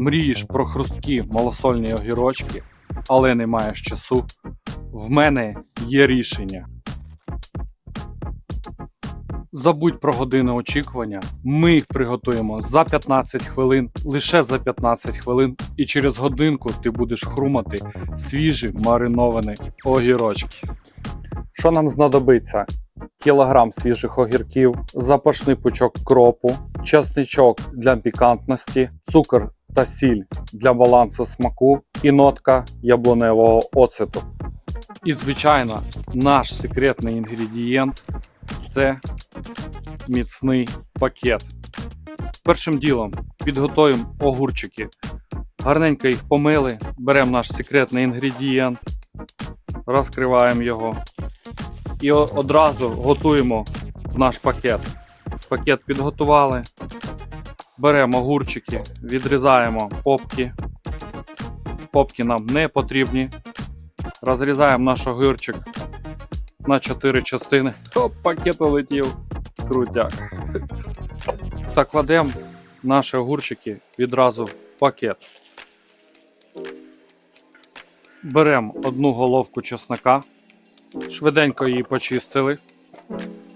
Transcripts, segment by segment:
Мрієш про хрусткі малосольні огірочки, але не маєш часу. В мене є рішення. Забудь про години очікування. Ми їх приготуємо за 15 хвилин, лише за 15 хвилин, і через годинку ти будеш хрумати свіжі мариновані огірочки. Що нам знадобиться? Кілограм свіжих огірків, запашний пучок кропу, чесничок для пікантності, цукор та сіль для балансу смаку і нотка яблуневого оцету. І, звичайно, наш секретний інгредієнт це міцний пакет. Першим ділом підготуємо огурчики. Гарненько їх помили, беремо наш секретний інгредієнт, розкриваємо його і одразу готуємо наш пакет. Пакет підготували. Беремо огурчики, відрізаємо попки. Попки нам не потрібні. Розрізаємо наш огірчик на 4 частини. Оп, пакет улетів. Крутяк. Та кладемо наші огурчики відразу в пакет. Беремо одну головку чеснока, швиденько її почистили.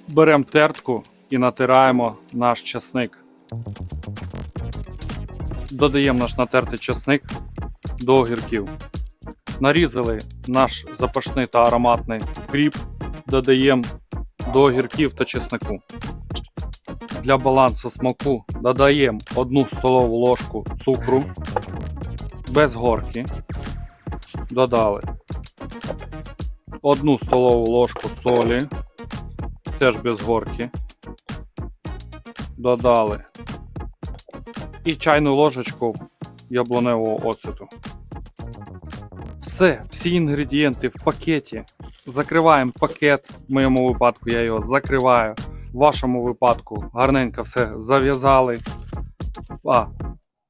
Беремо тертку і натираємо наш чесник. Додаємо наш натертий чесник до огірків. Нарізали наш запашний та ароматний кріп, додаємо до огірків та чеснику. Для балансу смаку додаємо 1 столову ложку цукру без горки. Додали 1 столову ложку солі, теж без горки. Додали і чайну ложечку яблуневого оцету. Все, всі інгредієнти в пакеті. Закриваємо пакет. В моєму випадку я його закриваю. В вашому випадку гарненько все зав'язали. А,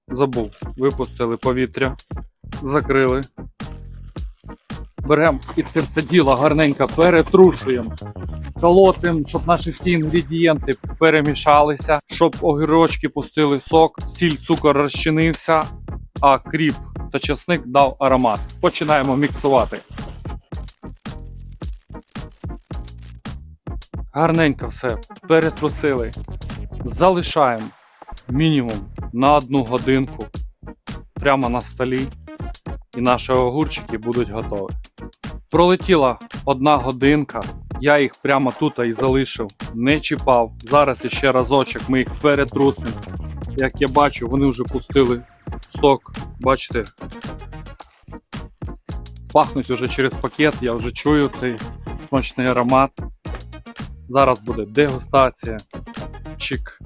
забув. Випустили повітря, закрили. Беремо і це все діло гарненько перетрушуємо. Колотим, щоб наші всі інгредієнти перемішалися, щоб огірочки пустили сок, сіль, цукор розчинився, а кріп та чесник дав аромат. Починаємо міксувати. Гарненько все перетрусили. Залишаємо мінімум на одну годинку прямо на столі, і наші огурчики будуть готові. Пролетіла одна годинка, я їх прямо тут і залишив, не чіпав. Зараз іще разочок ми їх перетрусимо. Як я бачу, вони вже пустили сок. Бачите, пахнуть уже через пакет, я вже чую цей смачний аромат. Зараз буде дегустація. Чик.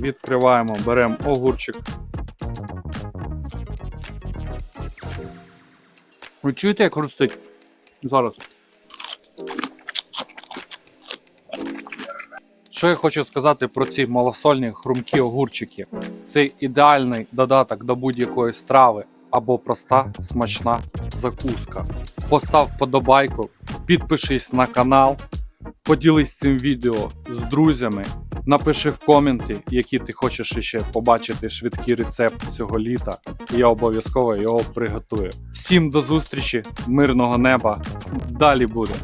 Відкриваємо, беремо огурчик. Ви чуєте, як хрустить? Зараз. Що я хочу сказати про ці малосольні хрумкі огурчики? Це ідеальний додаток до будь-якої страви або проста смачна закуска. Постав вподобайку, підпишись на канал, поділись цим відео з друзями. Напиши в коменті, які ти хочеш ще побачити швидкий рецепт цього літа, я обов'язково його приготую. Всім до зустрічі, мирного неба! Далі буде!